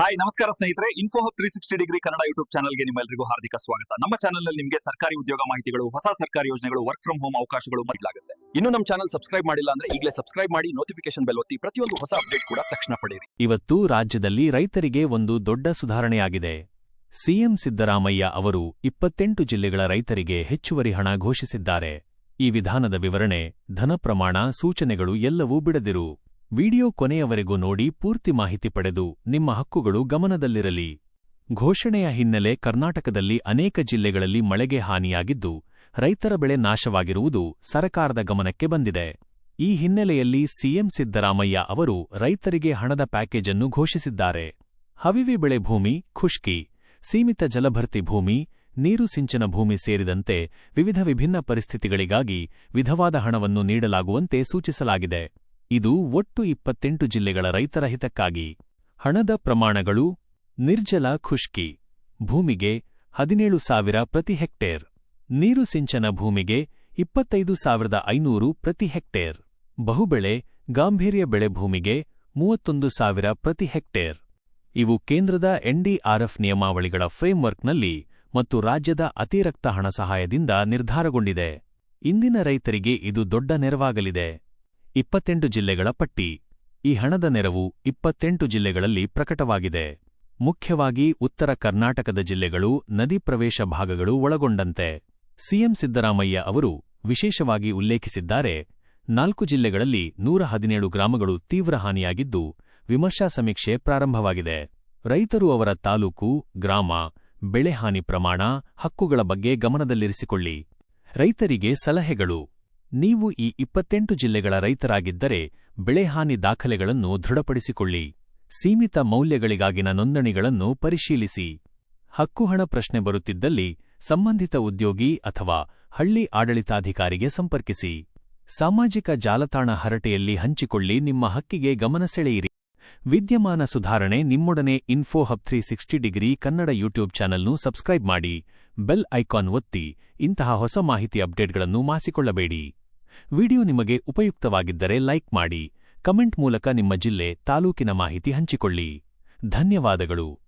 Hi ನಮಸ್ಕಾರ ಸ್ನೇಹಿತರೆ. Info hub three sixty degree Kannada YouTube ಚಾನಲ್ಗೆ ನಿಮ್ಮೆಲ್ಲರಿಗೂ ಹಾರ್ದಿಕ ಸ್ವಾಗತ. ನಮ್ಮ ಚಾನಲ್ ನಿಮಗೆ ಸರ್ಕಾರಿ ಉದ್ಯೋಗ ಮಾಹಿತಿಗಳು, ಹೊಸ ಸರ್ಕಾರಿ ಯೋಜನೆಗಳು ವರ್ಕ್ ಫ್ರಮ್ ಹೋಮ್ ಅವಕಾಶಗಳು ಮಾಡಲಾಗುತ್ತೆ ಇನ್ನು ನಮ್ಮ ಚಾನಲ್ ಸಬ್ಸ್ಕ್ರೈಬ್ ಮಾಡಿಲ್ಲ ಅಂದ್ರೆ ಈಗಲೇ ಸಬ್ಸ್ಕ್ರೈಬ್ ಮಾಡಿ ನೋಟಿಫಿಕೇಶನ್ ಬೆಲ್ ಒತ್ತಿ ಪ್ರತಿಯೊಂದು ಹೊಸ ಅಪ್ಡೇಟ್ ಕೂಡ ತಕ್ಷಣ ಪಡೆಯಿರಿ. ಇವತ್ತು ರಾಜ್ಯದಲ್ಲಿ ರೈತರಿಗೆ ಒಂದು ದೊಡ್ಡ ಸುಧಾರಣೆಯಾಗಿದೆ. ಸಿಎಂ ಸಿದ್ದರಾಮಯ್ಯ ಅವರು ಇಪ್ಪತ್ತೆಂಟು ಜಿಲ್ಲೆಗಳ ರೈತರಿಗೆ ಹೆಚ್ಚುವರಿ ಹಣ ಘೋಷಿಸಿದ್ದಾರೆ. ಈ ವಿಧಾನದ ವಿವರಣೆ, ಧನ ಪ್ರಮಾಣ, ಸೂಚನೆಗಳು ಎಲ್ಲವೂ ಬಿಡದಿರು. ವಿಡಿಯೋ ಕೊನೆಯವರೆಗೂ ನೋಡಿ ಪೂರ್ತಿ ಮಾಹಿತಿ ಪಡೆದು ನಿಮ್ಮ ಹಕ್ಕುಗಳು ಗಮನದಲ್ಲಿರಲಿ. ಘೋಷಣೆಯ ಹಿನ್ನೆಲೆ ಕರ್ನಾಟಕದಲ್ಲಿ ಅನೇಕ ಜಿಲ್ಲೆಗಳಲ್ಲಿ ಮಳೆಗೆ ಹಾನಿಯಾಗಿದ್ದು, ರೈತರ ಬೆಳೆ ನಾಶವಾಗಿರುವುದು ಸರಕಾರದ ಗಮನಕ್ಕೆ ಬಂದಿದೆ. ಈ ಹಿನ್ನೆಲೆಯಲ್ಲಿ ಸಿಎಂ ಸಿದ್ದರಾಮಯ್ಯ ಅವರು ರೈತರಿಗೆ ಹಣದ ಪ್ಯಾಕೇಜ್ ಅನ್ನು ಘೋಷಿಸಿದ್ದಾರೆ. ಹವಿವಿ ಬೆಳೆ ಭೂಮಿ, ಖುಷ್ಕಿ, ಸೀಮಿತ ಜಲಭರ್ತಿ ಭೂಮಿ, ನೀರು ಸಿಂಚನ ಭೂಮಿ ಸೇರಿದಂತೆ ವಿವಿಧ ವಿಭಿನ್ನ ಪರಿಸ್ಥಿತಿಗಳಿಗಾಗಿ ವಿಧವಾದ ಹಣವನ್ನು ನೀಡಲಾಗುವಂತೆ ಸೂಚಿಸಲಾಗಿದೆ. ಇದು ಒಟ್ಟು ಇಪ್ಪತ್ತೆಂಟು ಜಿಲ್ಲೆಗಳ ರೈತರ ಹಿತಕ್ಕಾಗಿ. ಹಣದ ಪ್ರಮಾಣಗಳು ನಿರ್ಜಲ ಖುಷ್ಕಿ. ಭೂಮಿಗೆ ಹದಿನೇಳು ಸಾವಿರ ಪ್ರತಿ ಹೆಕ್ಟೇರ್. ನೀರು ಸಿಂಚನ ಭೂಮಿಗೆ ಇಪ್ಪತ್ತೈದು ಸಾವಿರದ ಐನೂರು ಪ್ರತಿ ಹೆಕ್ಟೇರ್. ಬಹುಬೆಳೆ ಗಾಂಭೀರ್ಯ ಬೆಳೆ ಭೂಮಿಗೆ ಮೂವತ್ತೊಂದು ಸಾವಿರ ಪ್ರತಿ ಹೆಕ್ಟೇರ್. ಇವು ಕೇಂದ್ರದ ಎನ್ಡಿಆರ್ಎಫ್ ನಿಯಮಾವಳಿಗಳ ಫ್ರೇಮ್ವರ್ಕ್ನಲ್ಲಿ ಮತ್ತು ರಾಜ್ಯದ ಅತಿರಕ್ತ ಹಣ ಸಹಾಯದಿಂದ ನಿರ್ಧಾರಗೊಂಡಿದೆ. ಇಂದಿನ ರೈತರಿಗೆ ಇದು ದೊಡ್ಡ ನೆರವಾಗಲಿದೆ. ಇಪ್ಪತ್ತೆಂಟು ಜಿಲ್ಲೆಗಳ ಪಟ್ಟಿ. ಈ ಹಣದ ನೆರವು ಇಪ್ಪತ್ತೆಂಟು ಜಿಲ್ಲೆಗಳಲ್ಲಿ ಪ್ರಕಟವಾಗಿದೆ. ಮುಖ್ಯವಾಗಿ ಉತ್ತರ ಕರ್ನಾಟಕದ ಜಿಲ್ಲೆಗಳು, ನದಿ ಪ್ರವೇಶ ಭಾಗಗಳು ಒಳಗೊಂಡಂತೆ. ಸಿಎಂ ಸಿದ್ದರಾಮಯ್ಯ ಅವರು ವಿಶೇಷವಾಗಿ ಉಲ್ಲೇಖಿಸಿದ್ದಾರೆ, ನಾಲ್ಕು ಜಿಲ್ಲೆಗಳಲ್ಲಿ ನೂರ ಹದಿನೇಳು ಗ್ರಾಮಗಳು ತೀವ್ರ ಹಾನಿಯಾಗಿದ್ದು, ವಿಮರ್ಶಾ ಸಮೀಕ್ಷೆ ಪ್ರಾರಂಭವಾಗಿದೆ. ರೈತರು ಅವರ ತಾಲೂಕು, ಗ್ರಾಮ, ಬೆಳೆ ಹಾನಿ ಪ್ರಮಾಣ, ಹಕ್ಕುಗಳ ಬಗ್ಗೆ ಗಮನದಲ್ಲಿರಿಸಿಕೊಳ್ಳಿ. ರೈತರಿಗೆ ಸಲಹೆಗಳು. ನೀವು ಈ ಇಪ್ಪತ್ತೆಂಟು ಜಿಲ್ಲೆಗಳ ರೈತರಾಗಿದ್ದರೆ ಬೆಳೆಹಾನಿ ದಾಖಲೆಗಳನ್ನು ದೃಢಪಡಿಸಿಕೊಳ್ಳಿ. ಸೀಮಿತ ಮೌಲ್ಯಗಳಿಗಾಗಿನ ನೋಂದಣಿಗಳನ್ನು ಪರಿಶೀಲಿಸಿ. ಹಕ್ಕುಹಣ ಪ್ರಶ್ನೆ ಬರುತ್ತಿದ್ದಲ್ಲಿ ಸಂಬಂಧಿತ ಉದ್ಯೋಗಿ ಅಥವಾ ಹಳ್ಳಿ ಆಡಳಿತಾಧಿಕಾರಿಗೆ ಸಂಪರ್ಕಿಸಿ. ಸಾಮಾಜಿಕ ಜಾಲತಾಣ ಹರಟೆಯಲ್ಲಿ ಹಂಚಿಕೊಳ್ಳಿ ನಿಮ್ಮ ಹಕ್ಕಿಗೆ ಗಮನ ಸೆಳೆಯಿರಿ. ವಿದ್ಯಮಾನ ಸುಧಾರಣೆ ನಿಮ್ಮೊಡನೆ info hub three sixty degree Kannada YouTube ಚಾನಲ್ನು subscribe ಮಾಡಿ. ಬೆಲ್ ಐಕಾನ್ ಒತ್ತಿ. ಇಂತಹ ಹೊಸ ಮಾಹಿತಿ ಅಪ್ಡೇಟ್ಗಳನ್ನು ಮಾಸಿಕೊಳ್ಳಬೇಡಿ ವಿಡಿಯೋ ನಿಮಗೆ ಉಪಯುಕ್ತವಾಗಿದ್ದರೆ ಲೈಕ್ ಮಾಡಿ ಕಮೆಂಟ್ ಮೂಲಕ ನಿಮ್ಮ ಜಿಲ್ಲೆ ತಾಲೂಕಿನ ಮಾಹಿತಿ ಹಂಚಿಕೊಳ್ಳಿ. ಧನ್ಯವಾದಗಳು.